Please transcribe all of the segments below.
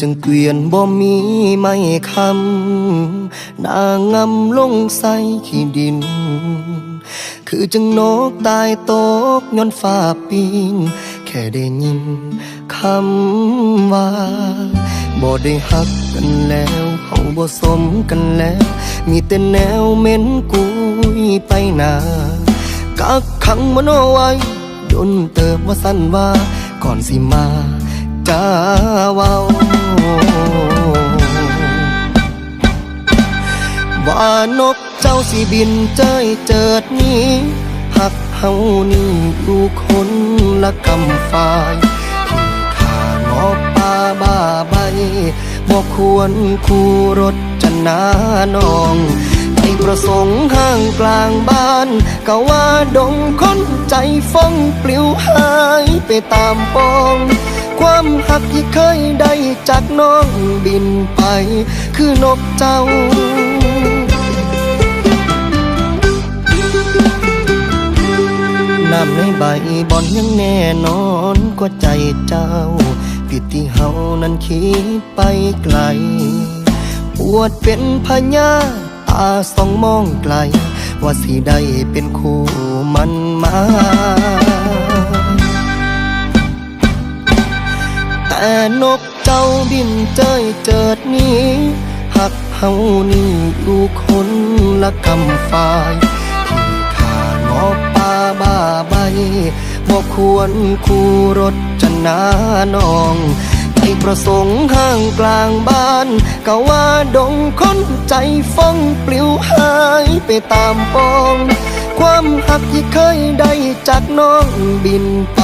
จึงเกวียนบ่มีไม่คำนางงำลงใส่ขี้ดิน คือจึงนกตายตกย้อนฟ้าปิงแค่ได้ยินคำว่าบ่ได้หักกันแล้วเขาบ่สมกันแล้ว มีแต่แนวเม็นกุยไปหนากักขังมันเอาไว้ดนเติบว่าสั้นว่าก่อนสิมา จ้าเว้าว่านกเจ้าสิบินเจ้ยเจิดนี้หักเฮานี่อยู่คนละกำฝ่ายที่ขางอป่าบ้าใบบอกควรคู่รถจะนานองไปประสงค์ห้างกลางบ้านก็ว่าดงคนใจฟ้องปลิวหายไปตามปอง ความหักที่เคยได้จากน้องบินไป คือนกเจ้าน้ำในใบบอนยังแน่นอนกว่าใจเจ้าผิดที่เฮานั้นคิดไปไกล ปวดเป็นพญาตาสองมองไกล ว่าสิได้เป็นคู่มันมา แต่นกเจ้าบินเจยเจิดนี้หักเฮานี่อยู่คนละกำฝ่ายที่ขางอป่าบ้าใบบอกควรคู่รถจะนานองใจประสงค์ห้างกลางบ้านก็ว่าดงคนใจฟ้องปลิวหายไปตามปองความหักที่เคยได้จากน้องบินไป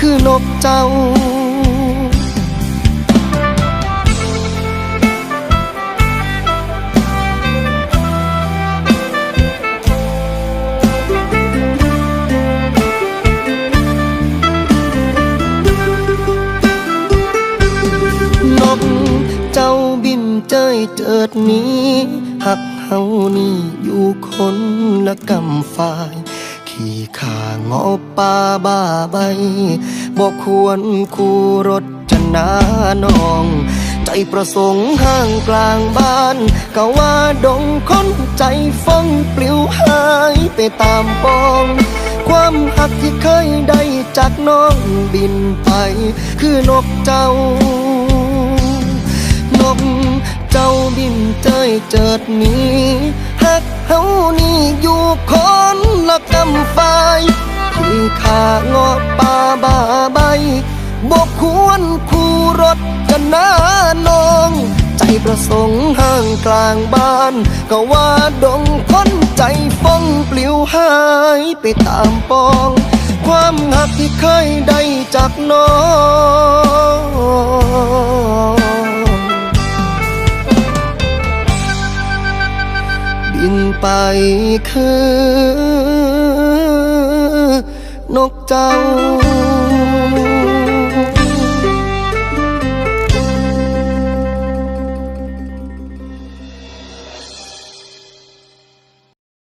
คือนกเจ้า บินเจเจิดนี้หักเฮานี่อยู่คนละกำฝ่าย ขี่ขางอป่าบ้าใบบอกควรคู่รถจะนานอง ใจประสงค์ห้างกลางบ้านก็ว่าดงคนใจฟองปลิวหายไปตามปองความหักที่เคยได้จากน้องบินไป คือนกเจ้า เจิดนี้หักเฮานี่อยู่คนละกำฝ่ายที่ขางอป่าบาใบ บกควรคู่รถกันนานอง ใจประสงค์ห้างกลางบ้าน ก็ว่าดงคนใจฟ้องปลิวหายไปตามปอง ความหักที่เคยได้จากน้อง ไปคือ นกเจ้า